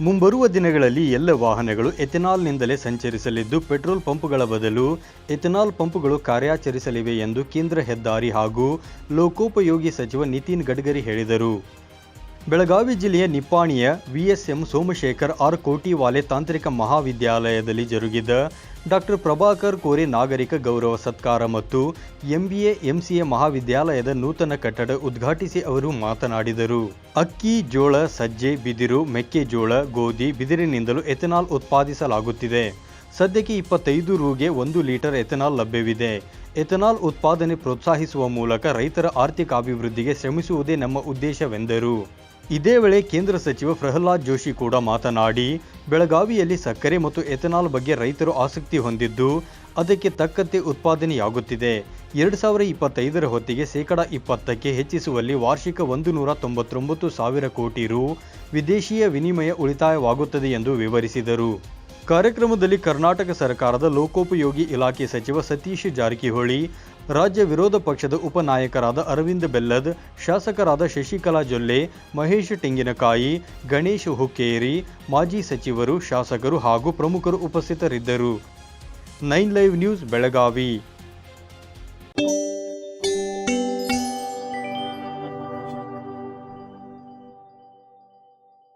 ಮುಂಬರುವ ದಿನಗಳಲ್ಲಿ ಎಲ್ಲ ವಾಹನಗಳು ಎಥೆನಾಲ್ನಿಂದಲೇ ಸಂಚರಿಸಲಿದ್ದು ಪೆಟ್ರೋಲ್ ಪಂಪ್ಗಳ ಬದಲು ಎಥೆನಾಲ್ ಪಂಪ್ಗಳು ಕಾರ್ಯಾಚರಿಸಲಿವೆ ಎಂದು ಕೇಂದ್ರ ಹೆದ್ದಾರಿ ಹಾಗೂ ಲೋಕೋಪಯೋಗಿ ಸಚಿವ ನಿತಿನ್ ಗಡ್ಕರಿ ಹೇಳಿದರು. ಬೆಳಗಾವಿ ಜಿಲ್ಲೆಯ ನಿಪ್ಪಾಣಿಯ ವಿಎಸ್ಎಂ ಸೋಮಶೇಖರ್ ಆರ್ ಕೋಟಿವಾಲೆ ತಾಂತ್ರಿಕ ಮಹಾವಿದ್ಯಾಲಯದಲ್ಲಿ ಜರುಗಿದ ಡಾಕ್ಟರ್ ಪ್ರಭಾಕರ್ ಕೋರೆ ನಾಗರಿಕ ಗೌರವ ಸತ್ಕಾರ ಮತ್ತು ಎಂಬಿಎ, ಎಂಸಿಎ ಮಹಾವಿದ್ಯಾಲಯದ ನೂತನ ಕಟ್ಟಡ ಉದ್ಘಾಟಿಸಿ ಅವರು ಮಾತನಾಡಿದರು. ಅಕ್ಕಿ, ಜೋಳ, ಸಜ್ಜೆ, ಬಿದಿರು, ಮೆಕ್ಕೆಜೋಳ, ಗೋಧಿ, ಬಿದಿರಿನಿಂದಲೂ ಎಥೆನಾಲ್ ಉತ್ಪಾದಿಸಲಾಗುತ್ತಿದೆ. ಸದ್ಯಕ್ಕೆ ಇಪ್ಪತ್ತೈದು ರೂಗೆ ಒಂದು ಲೀಟರ್ ಎಥೆನಾಲ್ ಲಭ್ಯವಿದೆ. ಎಥೆನಾಲ್ ಉತ್ಪಾದನೆ ಪ್ರೋತ್ಸಾಹಿಸುವ ಮೂಲಕ ರೈತರ ಆರ್ಥಿಕ ಅಭಿವೃದ್ಧಿಗೆ ಶ್ರಮಿಸುವುದೇ ನಮ್ಮ ಉದ್ದೇಶವೆಂದರು. ಇದೇ ವೇಳೆ ಕೇಂದ್ರ ಸಚಿವ ಪ್ರಹ್ಲಾದ್ ಜೋಶಿ ಕೂಡ ಮಾತನಾಡಿ, ಬೆಳಗಾವಿಯಲ್ಲಿ ಸಕ್ಕರೆ ಮತ್ತು ಎಥೆನಾಲ್ ಬಗ್ಗೆ ರೈತರು ಆಸಕ್ತಿ ಹೊಂದಿದ್ದು, ಅದಕ್ಕೆ ತಕ್ಕಂತೆ ಉತ್ಪಾದನೆಯಾಗುತ್ತಿದೆ. ಎರಡು ಸಾವಿರ ಇಪ್ಪತ್ತೈದರ ಹೊತ್ತಿಗೆ ಶೇಕಡ ಇಪ್ಪತ್ತಕ್ಕೆ ಹೆಚ್ಚಿಸುವಲ್ಲಿ ವಾರ್ಷಿಕ ಒಂದು ನೂರ ತೊಂಬತ್ತೊಂಬತ್ತು ಸಾವಿರ ಕೋಟಿ ರು ವಿದೇಶೀಯ ವಿನಿಮಯ ಉಳಿತಾಯವಾಗುತ್ತದೆ ಎಂದು ವಿವರಿಸಿದರು. ಕಾರ್ಯಕ್ರಮದಲ್ಲಿ ಕರ್ನಾಟಕ ಸರ್ಕಾರದ ಲೋಕೋಪಯೋಗಿ ಇಲಾಖೆ ಸಚಿವ ಸತೀಶ್ ಜಾರಕಿಹೊಳಿ, ರಾಜ್ಯ ವಿರೋಧ ಪಕ್ಷದ ಉಪನಾಯಕರಾದ ಅರವಿಂದ್ ಬೆಲ್ಲದ್, ಶಾಸಕರಾದ ಶಶಿಕಲಾ ಜೊಲ್ಲೆ, ಮಹೇಶ್ ಟೆಂಗಿನಕಾಯಿ ಗಣೇಶ್ ಹುಕ್ಕೇರಿ, ಮಾಜಿ ಸಚಿವರು, ಶಾಸಕರು ಹಾಗೂ ಪ್ರಮುಖರು ಉಪಸ್ಥಿತರಿದ್ದರು. Nine live news Belagavi.